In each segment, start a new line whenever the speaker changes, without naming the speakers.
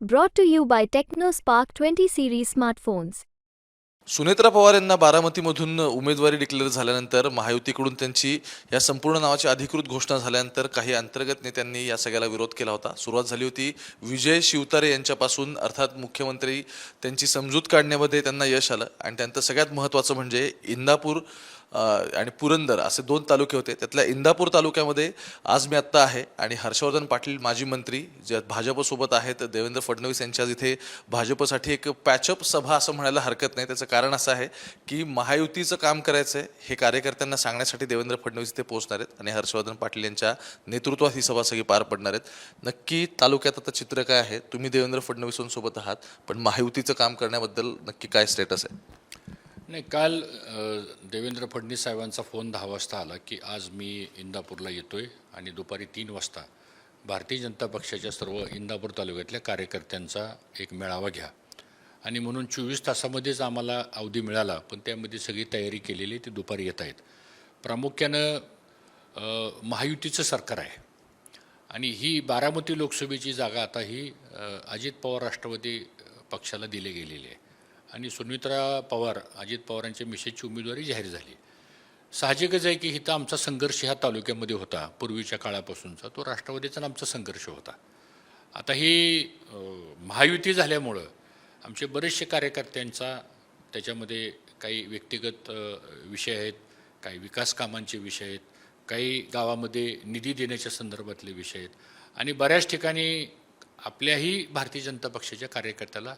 Brought to you by Tecno Spark twenty series smartphones
Sunetra Pawar यांना बारामतीमधून उमेदवारी declare झाल्यानंतर महायुतीकडून त्यांची या संपूर्ण नावाची अधिकृत घोषणा झाल्यानंतर काही अंतर्गत नेत्यांनी या सगळ्याला विरोध केला होता. सुरुवात झाली होती विजय शिवतारे यांच्यापासून अर्थात मुख्यमंत्री त्यांची समजूत काढण्यामध्ये त्यांना यश आलं. आणि त्यांचं सगळ्यात महत्त्वाचं म्हणजे इंदापूर आणि पुरंदर असे दोन तालुके होते. त्यातल्या इंदापूर तालुक्यामध्ये आज मी आत्ता आहे आणि हर्षवर्धन पाटील माजी मंत्री जे भाजपसोबत आहेत देवेंद्र फडणवीस यांच्या इथे भाजपसाठी एक पॅचअप सभा असं म्हणायला हरकत नाही. त्याचं कारण असं आहे की महायुतीचं काम करायचं आहे हे कार्यकर्त्यांना सांगण्यासाठी देवेंद्र फडणवीस इथे पोहोचणार आहेत आणि हर्षवर्धन पाटील यांच्या नेतृत्वात ही सभा सगळी पार पडणार आहेत. नक्की तालुक्यात आता चित्र काय आहे तुम्ही देवेंद्र फडणवीसांसोबत आहात पण महायुतीचं काम करण्याबद्दल नक्की काय स्टेटस आहे?
नाही काल देवेंद्र फडणवीस साहेबांचा फोन दहा वाजता आला की आज मी इंदापूरला येतो आहे आणि दुपारी तीन वाजता भारतीय जनता पक्षाच्या सर्व इंदापूर तालुक्यातल्या कार्यकर्त्यांचा एक मेळावा घ्या. आणि म्हणून चोवीस तासामध्येच आम्हाला अवधी मिळाला पण त्यामध्ये सगळी तयारी केलेली ती दुपारी येत आहेत. प्रामुख्यानं महायुतीचं सरकार आहे. आणि ही बारामती लोकसभेची जागा आता ही अजित पवार राष्ट्रवादी पक्षाला दिली गेलेली आहे. आणि सुमित्रा पवार अजित पवारांच्या मिसेसची उमेदवारी जाहीर झाली. साहजिकच आहे की इथं आमचा संघर्ष ह्या तालुक्यामध्ये होता पूर्वीच्या काळापासूनचा. तो राष्ट्रवादीचा आमचा संघर्ष होता. आता ही महायुती झाल्यामुळं आमचे बरेचसे कार्यकर्त्यांचा त्याच्यामध्ये काही व्यक्तिगत विषय आहेत काही विकास कामांचे विषय आहेत काही गावामध्ये निधी देण्याच्या संदर्भातले विषय आहेत. आणि बऱ्याच ठिकाणी आपल्याही भारतीय जनता पक्षाच्या कार्यकर्त्याला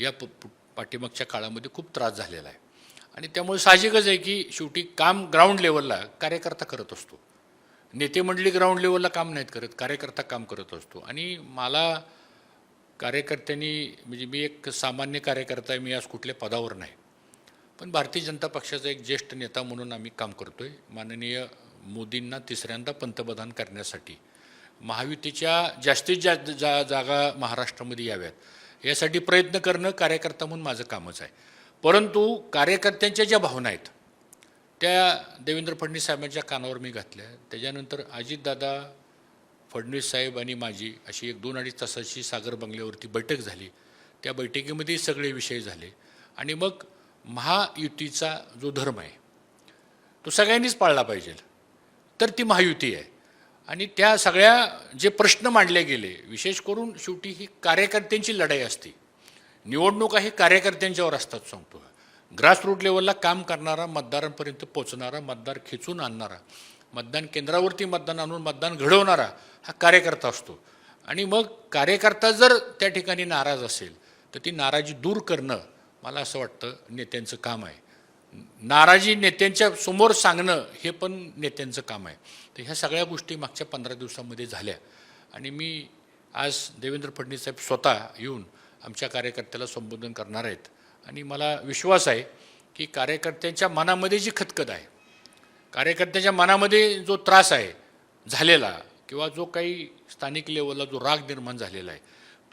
या प- पाठीमागच्या काळामध्ये खूप त्रास झालेला आहे. आणि त्यामुळे साहजिकच आहे की शेवटी काम ग्राउंड लेवलला कार्यकर्ता करत असतो. नेते मंडळी ग्राउंड लेवलला काम नाहीत करत कार्यकर्ता काम करत असतो. आणि मला कार्यकर्त्यांनी म्हणजे मी एक सामान्य कार्यकर्ता आहे मी आज कुठल्या पदावर नाही. पण भारतीय जनता पक्षाचा एक ज्येष्ठ नेता म्हणून आम्ही काम करतो आहे माननीय मोदींना तिसऱ्यांदा पंतप्रधान करण्यासाठी. महायुतीच्या जास्तीत जास्त जा जागा महाराष्ट्रामध्ये याव्यात. यासाठी प्रयत्न करणं कार्यकर्ता म्हणून माझं कामच आहे. परंतु कार्यकर्त्यांच्या ज्या भावना आहेत त्या देवेंद्र फडणवीस साहेबांच्या कानावर मी घातल्या. त्याच्यानंतर अजितदादा फडणवीस साहेब आणि माझी अशी एक दोन अडीच तासाची सागर बंगल्यावरती बैठक झाली. त्या बैठकीमध्ये सगळे विषय झाले. आणि मग महायुतीचा जो धर्म आहे तो सगळ्यांनीच पाळला पाहिजे. तर ती महायुती आहे. आणि त्या सगळ्या जे प्रश्न मांडले गेले विशेष करून शेवटी ही कार्यकर्त्यांची लढाई असते. निवडणुका हे कार्यकर्त्यांच्यावर असतात सांगतो. ग्रासरूट लेवलला काम करणारा मतदारांपर्यंत पोचणारा मतदार खेचून आणणारा मतदान केंद्रावरती मतदान आणून मतदान घडवणारा हा कार्यकर्ता असतो. आणि मग कार्यकर्ता जर त्या ठिकाणी नाराज असेल तर ती नाराजी दूर करणं मला असं वाटतं नेत्यांचं काम आहे. नाराजी नेत्यांच्या समोर सांगणं हे पण नेत्यांचं काम आहे. तर ह्या सगळ्या गोष्टी मागच्या पंधरा दिवसामध्ये झाल्या. आणि मी आज देवेंद्र फडणवीस साहेब स्वतः येऊन आमच्या कार्यकर्त्याला संबोधन करणार आहेत. आणि मला विश्वास आहे की कार्यकर्त्यांच्या मनामध्ये जी खतखत आहे कार्यकर्त्यांच्या मनामध्ये जो त्रास आहे झालेला किंवा जो काही स्थानिक लेवलला जो राग निर्माण झालेला आहे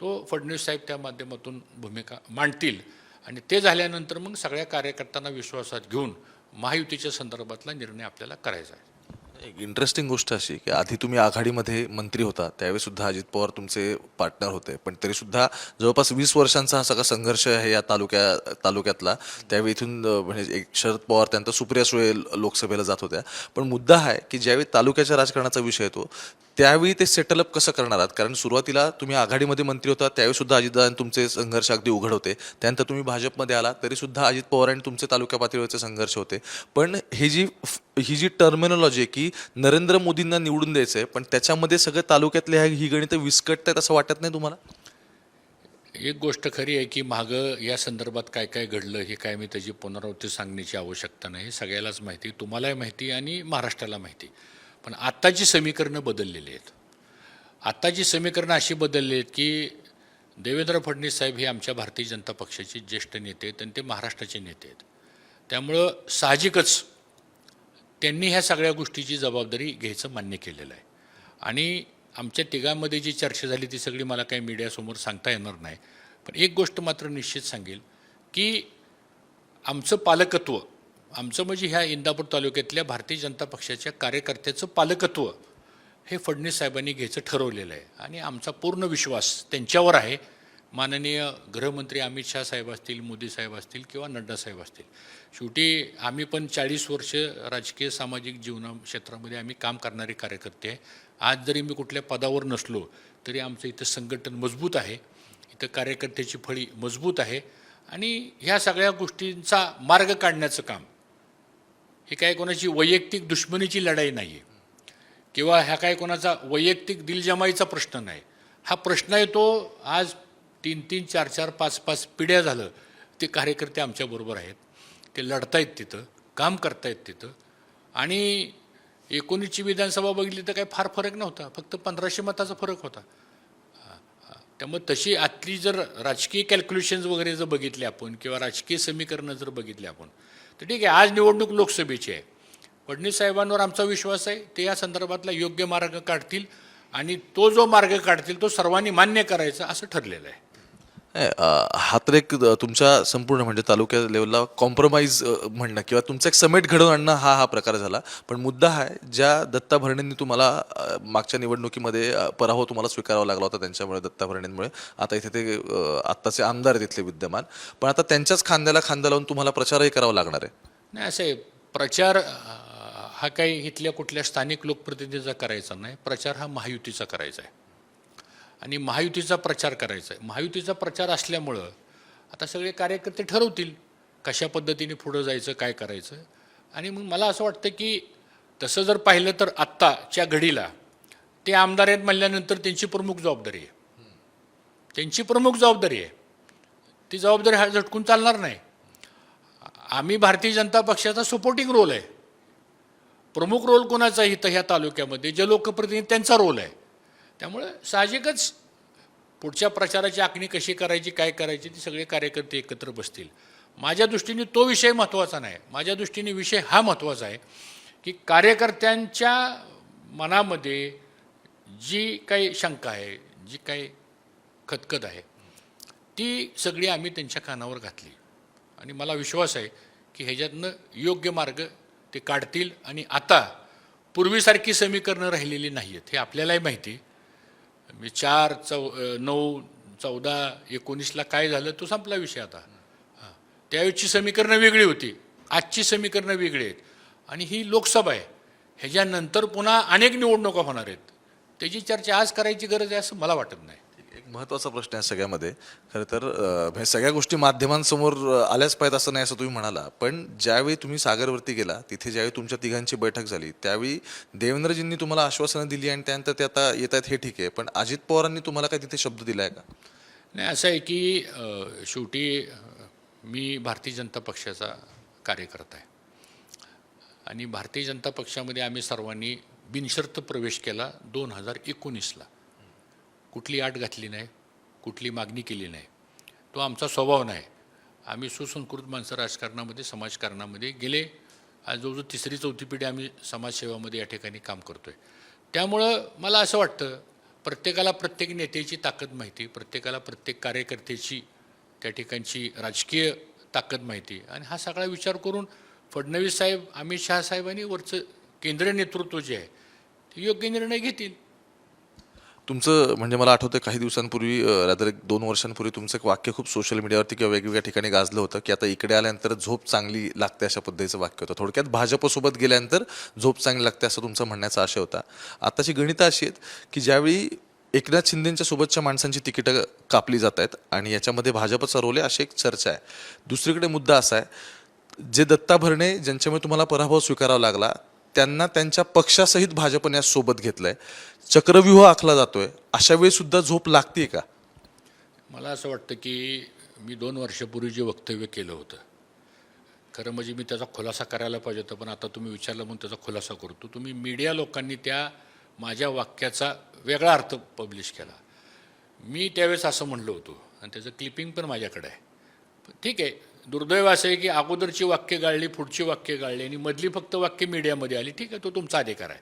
तो फडणवीस साहेब त्या माध्यमातून भूमिका मांडतील. आणि ते झाल्यानंतर मग सगळ्या कार्यकर्त्यांना विश्वासात घेऊन महायुतीच्या संदर्भातला निर्णय आपल्याला करायचा आहे.
एक इंटरेस्टिंग गोष्ट अशी की आधी तुम्ही आघाडीमध्ये मंत्री होता त्यावेळी सुद्धा अजित पवार तुमचे पार्टनर होते. पण तरी सुद्धा जवळपास वीस वर्षांचा हा सगळा संघर्ष आहे या तालुक्या तालुक्यातला. त्यावेळी इथून म्हणजे एक शरद पवार त्यानंतर सुप्रिया सुळे लोकसभेला जात होत्या. पण मुद्दा आहे की ज्यावेळी तालुक्याच्या राजकारणाचा विषय येतो त्यावेळी ते सेटलअप कसं करणार आहात? कारण सुरुवातीला तुम्ही आघाडीमध्ये मंत्री होता त्यावेळी सुद्धा अजितदादांनी तुमचे संघर्ष अगदी उघड होते. त्यानंतर तुम्ही भाजपमध्ये आला तरी सुद्धा अजित पवार आणि तुमचे तालुक्या पातळीवरचे संघर्ष होते. पण हे जी ही जी टर्मिनॉलॉजी आहे की नरेंद्र मोदींना निवडून द्यायचं आहे पण त्याच्यामध्ये सगळं तालुक्यातले ह्या- ही गणितं विस्कटत आहेत असं वाटत नाही तुम्हाला?
एक गोष्ट खरी आहे की मागं या संदर्भात काय काय घडलं हे काय मी त्याची पुनरावृत्ती सांगण्याची आवश्यकता नाही हे सगळ्यालाच माहिती तुम्हालाही माहिती आणि महाराष्ट्राला माहिती. पण आत्ताची समीकरणं बदललेली आहेत आत्ताची समीकरणं अशी बदलली आहेत की देवेंद्र फडणवीस साहेब हे आमच्या भारतीय जनता पक्षाचे ज्येष्ठ नेते आहेत आणि ते महाराष्ट्राचे नेते आहेत. त्यामुळं साहजिकच त्यांनी ह्या सगळ्या गोष्टीची जबाबदारी घ्यायचं मान्य केलेलं आहे. आणि आमच्या तिघांमध्ये जी चर्चा झाली ती सगळी मला काही मीडियासमोर सांगता येणार नाही. पण एक गोष्ट मात्र निश्चित सांगेल की आमचं पालकत्व आमचं म्हणजे ह्या इंदापूर तालुक्यातल्या भारतीय जनता पक्षाच्या कार्यकर्त्याचं पालकत्व हे फडणवीस साहेबांनी घ्यायचं ठरवलेलं आहे. आणि आमचा पूर्ण विश्वास त्यांच्यावर आहे. माननीय गृहमंत्री अमित शाह साहेब असतील मोदी साहेब असतील किंवा नड्डा साहेब असतील. शेवटी आम्ही पण चाळीस वर्ष राजकीय सामाजिक जीवना क्षेत्रामध्ये आम्ही काम करणारे कार्यकर्ते. आहे आज जरी मी कुठल्या पदावर नसलो तरी आमचं इथं संघटन मजबूत आहे. इथं कार्यकर्त्याची फळी मजबूत आहे. आणि ह्या सगळ्या गोष्टींचा मार्ग काढण्याचं काम. हे काय कोणाची वैयक्तिक दुश्मनीची लढाई नाही आहे किंवा ह्या काय कोणाचा वैयक्तिक दिलजमाईचा प्रश्न नाही. हा प्रश्न आहे तो आज तीन तीन चार चार पाच पाच पिढ्या झालं ते कार्यकर्ते आमच्याबरोबर आहेत. ते लढतायत तिथं काम करतायत तिथं. आणि एकोणीसची विधानसभा बघितली तर काही फार फरक नव्हता फक्त पंधराशे मताचा फरक होता. त्यामुळे तशी आतली जर राजकीय कॅल्क्युलेशन्स वगैरे जर बघितले आपण किंवा राजकीय समीकरणं जर बघितले आपण तर ठीक आहे आज निवडणूक लोकसभेची आहे. फडणवीस साहेबांवर आमचा विश्वास आहे ते या संदर्भातला योग्य मार्ग काढतील आणि तो जो मार्ग काढतील तो सर्वांनी मान्य करायचा असं ठरलेलं आहे.
हा तर एक तुमच्या संपूर्ण म्हणजे तालुक्या लेवलला कॉम्प्रोमाइज म्हणणं किंवा तुमचा एक समेट घडवून आणणं हा हा प्रकार झाला. पण मुद्दा हा आहे ज्या दत्ता भरणेंनी तुम्हाला मागच्या निवडणुकीमध्ये पराभव तुम्हाला स्वीकारावा लागला होता त्यांच्यामुळे दत्ता भरणेंमुळे आता इथे ते आत्ताचे आमदार आहेत तिथले विद्यमान. पण आता त्यांच्याच खांद्याला खांदा लावून तुम्हाला प्रचारही करावा लागणार आहे.
नाही असे प्रचार हा काही इथल्या कुठल्या स्थानिक लोकप्रतिनिधीचा करायचा नाही. प्रचार हा महायुतीचा करायचा आहे. आणि महायुतीचा प्रचार करायचा आहे. महायुतीचा प्रचार असल्यामुळं आता सगळे कार्यकर्ते ठरवतील कशा पद्धतीने पुढं जायचं काय करायचं. आणि मग मला असं वाटतं की तसं जर पाहिलं तर आत्ताच्या घडीला ते आमदार आहेत म्हणल्यानंतर त्यांची प्रमुख जबाबदारी आहे. त्यांची प्रमुख जबाबदारी आहे. ती जबाबदारी हा झटकून चालणार नाही. आम्ही भारतीय जनता पक्षाचा सपोर्टिंग रोल आहे. प्रमुख रोल कोणाचा आहे इथं ह्या तालुक्यामध्ये? जे लोकप्रतिनिधी त्यांचा रोल आहे. त्यामुळं साहजिकच पुढच्या प्रचाराची आखणी कशी करायची काय करायची ती सगळे कार्यकर्ते एकत्र बसतील. माझ्या दृष्टीने तो विषय महत्त्वाचा नाही. माझ्या दृष्टीने विषय हा महत्त्वाचा आहे की कार्यकर्त्यांच्या मनामध्ये जी काही शंका आहे जी काही खतखत आहे ती सगळी आम्ही त्यांच्या कानावर घातली. आणि मला विश्वास आहे की ह्याच्यातनं योग्य मार्ग ते काढतील आणि आता पूर्वीसारखी समीकरणं राहिलेली नाही आहेत हे आपल्यालाही माहिती आहे. मी चार चौ नऊ चौदा एकोणीसला काय झालं तो संपला विषय आता. हां. त्यावेळची समीकरणं वेगळी होती. आजची समीकरणं वेगळी आहेत. आणि ही लोकसभा आहे. ह्याच्यानंतर पुन्हा अनेक निवडणुका होणार आहेत. त्याची चर्चा आज करायची गरज आहे असं मला वाटत नाही.
महत्त्वाचा प्रश्न आहे सगळ्यामध्ये. खरं तर म्हणजे सगळ्या गोष्टी माध्यमांसमोर आल्याच पाहिजेत असं नाही असं तुम्ही म्हणाला. पण ज्यावेळी तुम्ही सागरवरती गेला तिथे ज्यावेळी तुमच्या तिघांची बैठक झाली त्यावेळी देवेंद्रजींनी तुम्हाला आश्वासनं दिली आणि त्यानंतर ते आता येत आहेत हे ठीक आहे. पण अजित पवारांनी तुम्हाला काय तिथे शब्द दिला आहे का?
नाही असं आहे की शेवटी मी भारतीय जनता पक्षाचा कार्यकर्ता आहे. आणि भारतीय जनता पक्षामध्ये आम्ही सर्वांनी बिनशर्त प्रवेश केला दोन हजार एकोणीसला. कुठली आट घातली नाही कुठली मागणी केली नाही. तो आमचा स्वभाव नाही. आम्ही सुसंस्कृत माणसं राजकारणामध्ये समाजकारणामध्ये गेले. आज जवळजवळ तिसरी चौथी पिढी आम्ही समाजसेवामध्ये या ठिकाणी काम करतो आहे त्यामुळं मला असं वाटतं प्रत्येकाला प्रत्येक नेत्याची ताकद माहिती प्रत्येकाला प्रत्येक कार्यकर्त्याची त्या ठिकाणची राजकीय ताकद माहिती. आणि हा सगळा विचार करून फडणवीस साहेब अमित शहा साहेबांनी वरचं केंद्रीय नेतृत्व जे आहे ते योग्य निर्णय घेतील.
तुमचं म्हणजे मला आठवतं काही दिवसांपूर्वी रादर एक दोन वर्षांपूर्वी तुमचं एक वाक्य खूप सोशल मीडियावरती किंवा वेगवेगळ्या ठिकाणी गाजलं होतं की आता इकडे आल्यानंतर झोप चांगली लागते अशा पद्धतीचं वाक्य होतं. थोडक्यात भाजपसोबत गेल्यानंतर झोप चांगली लागते असं तुमचं म्हणण्याचा आशय होता. आताची गणितं अशी आहेत की ज्यावेळी एकनाथ शिंदेच्या सोबतच्या माणसांची तिकीटं कापली जात आहेत आणि याच्यामध्ये भाजपचा रोल आहे अशी एक चर्चा आहे. दुसरीकडे मुद्दा असा आहे जे दत्ता भरणे ज्यांच्यामुळे तुम्हाला पराभव स्वीकारावा लागला त्यांना त्यांच्या पक्षासहित भाजपने आज सोबत घेतलंय. चक्रव्यूह आखला जातोय. अशा वेळी सुद्धा झोप लागते का?
मला असं वाटतं की मी दोन वर्षापूर्वी जे वक्तव्य केलं होतं खरं म्हणजे मी त्याचा खुलासा करायला पाहिजे होता पण आता तुम्ही विचारलं म्हणून त्याचा खुलासा करतो. तुम्ही मीडिया लोकांनी त्या माझ्या वाक्याचा वेगळा अर्थ पब्लिश केला. मी त्यावेळेस असं म्हणलो होतो आणि त्याचं क्लिपिंग पण माझ्याकडे आहे. ठीक आहे दुर्दैव असं आहे की अगोदरची वाक्य गाळली पुढची वाक्य गाळली आणि मधली फक्त वाक्य मीडियामध्ये आली. ठीक आहे तो तुमचा अधिकार आहे.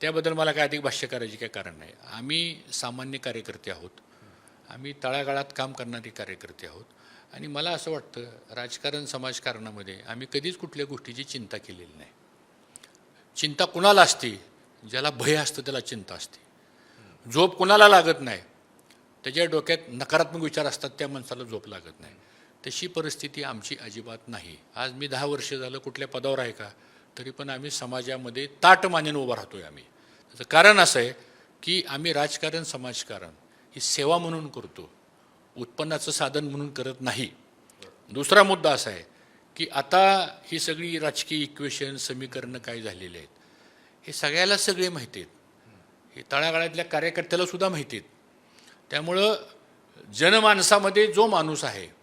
त्याबद्दल मला काय अधिक भाष्य करायची काय कारण नाही. आम्ही सामान्य कार्यकर्ते आहोत. आम्ही तळागाळात काम करणारे कार्यकर्ते आहोत. आणि मला असं वाटतं राजकारण समाजकारणामध्ये आम्ही कधीच कुठल्या गोष्टीची चिंता केलेली नाही. चिंता कुणाला असते? ज्याला भय असतं त्याला चिंता असते. झोप कुणाला लागत नाही? त्याच्या डोक्यात नकारात्मक विचार असतात त्या माणसाला झोप लागत नाही. तशी परिस्थिती आमची अजिबात नाही. आज मी दहा वर्ष झालं कुठल्या पदावर आहे का? तरी पण आम्ही समाजामध्ये ताट मानेनं उभा आहे आम्ही. त्याचं कारण असं आहे की आम्ही राजकारण समाजकारण ही सेवा म्हणून करतो. उत्पन्नाचं साधन म्हणून करत नाही. दुसरा मुद्दा असा आहे की आता ही सगळी राजकीय इक्वेशन समीकरणं काय झालेली आहेत? हे सगळ्याला सगळे माहिती आहेत. हे तळागाळातल्या कार्यकर्त्याला सुद्धा माहिती आहेत. त्यामुळं जनमानसामध्ये जो माणूस आहे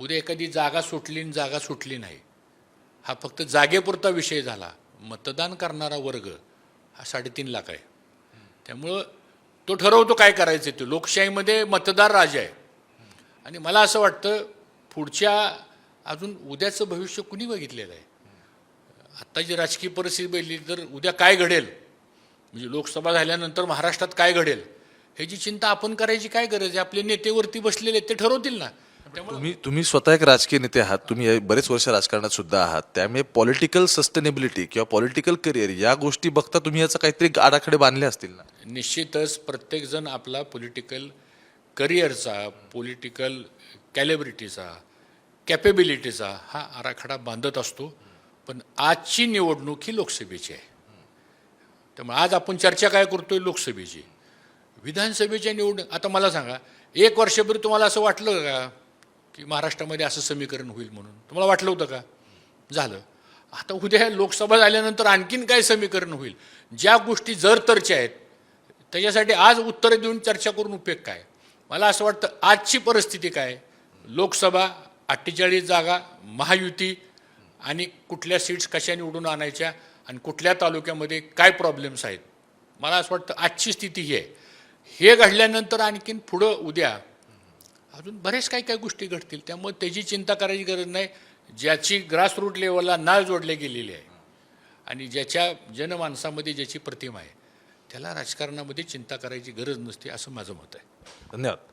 उद्या एखादी जागा सुटली आणि जागा सुटली नाही. हा फक्त जागेपुरता विषय झाला. मतदान करणारा वर्ग हा साडेतीन लाख आहे. त्यामुळं तो ठरवतो काय करायचं ते. लोकशाहीमध्ये मतदार राजा आहे. आणि मला असं वाटतं पुढच्या अजून उद्याचं भविष्य कुणी बघितलेलं आहे? आत्ता जी राजकीय परिस्थिती बघितली तर उद्या काय घडेल? म्हणजे लोकसभा झाल्यानंतर महाराष्ट्रात काय घडेल? ह्याची चिंता आपण करायची काय गरज आहे? आपले नेतेवरती बसलेले ते ठरवतील ना.
तुम्ही तुम्ही स्वतः एक राजकीय नेते आहात तुम्ही बरेच वर्ष राजकारणात सुद्धा आहात. त्यामुळे पॉलिटिकल सस्टेनेबिलिटी किंवा पॉलिटिकल करिअर या गोष्टी बघता तुम्ही याचा काहीतरी आराखडे बांधले असतील ना?
निश्चितच प्रत्येकजण आपला पॉलिटिकल करिअरचा पॉलिटिकल कॅलेबिलिटीचा कॅपेबिलिटीचा हा आराखडा बांधत असतो. पण आजची निवडणूक ही लोकसभेची आहे. त्यामुळे आज आपण चर्चा काय करतोय लोकसभेची? विधानसभेच्या निवडणूक आता मला सांगा एक वर्षापूर्वी तुम्हाला असं वाटलं का? की महाराष्ट्रामध्ये असं समीकरण होईल म्हणून. तुम्हाला वाटलं होतं का? झालं. आता उद्या लोकसभा झाल्यानंतर आणखीन काय समीकरण होईल? ज्या गोष्टी जर तरच्या आहेत त्याच्यासाठी आज उत्तरं देऊन चर्चा करून उपयोग काय? मला असं वाटतं आजची परिस्थिती काय? लोकसभा अठ्ठेचाळीस जागा महायुती आणि कुठल्या सीट्स कशा निवडून आणायच्या आणि कुठल्या तालुक्यामध्ये काय प्रॉब्लेम्स आहेत? मला असं वाटतं आजची स्थिती ही आहे. हे घडल्यानंतर आणखीन पुढं उद्या अजून बरेच काही काही गोष्टी घडतील. त्यामुळे त्याची चिंता करायची गरज नाही. ज्याची ग्रासरूट लेवलला नाळ जोडले गेलेली आहे आणि ज्याच्या जनमानसामध्ये ज्याची प्रतिमा आहे त्याला राजकारणामध्ये चिंता करायची गरज नसते असं माझं मत आहे.
धन्यवाद.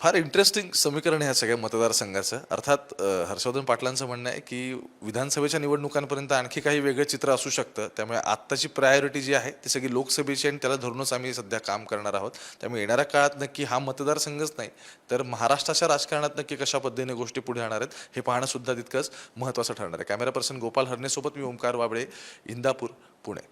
फार इंटरेस्टिंग समीकरण आहे सगळ्या मतदारसंघाचं. अर्थात हर्षवर्धन पाटलांचं म्हणणं आहे की विधानसभेच्या निवडणुकांपर्यंत आणखी काही वेगळं चित्र असू शकतं. त्यामुळे आत्ताची प्रायोरिटी जी आहे ती सगळी लोकसभेची आणि त्याला धरूनच आम्ही सध्या काम करणार आहोत. त्यामुळे येणाऱ्या काळात नक्की हा मतदारसंघच नाही तर महाराष्ट्राच्या राजकारणात नक्की कशा पद्धतीने गोष्टी पुढे येणार आहेत हे पाहणं सुद्धा तितकंच महत्त्वाचं ठरणार आहे. कॅमेरा पर्सन गोपाल हरणेसोबत मी ओंकार वाबळे इंदापूर पुणे.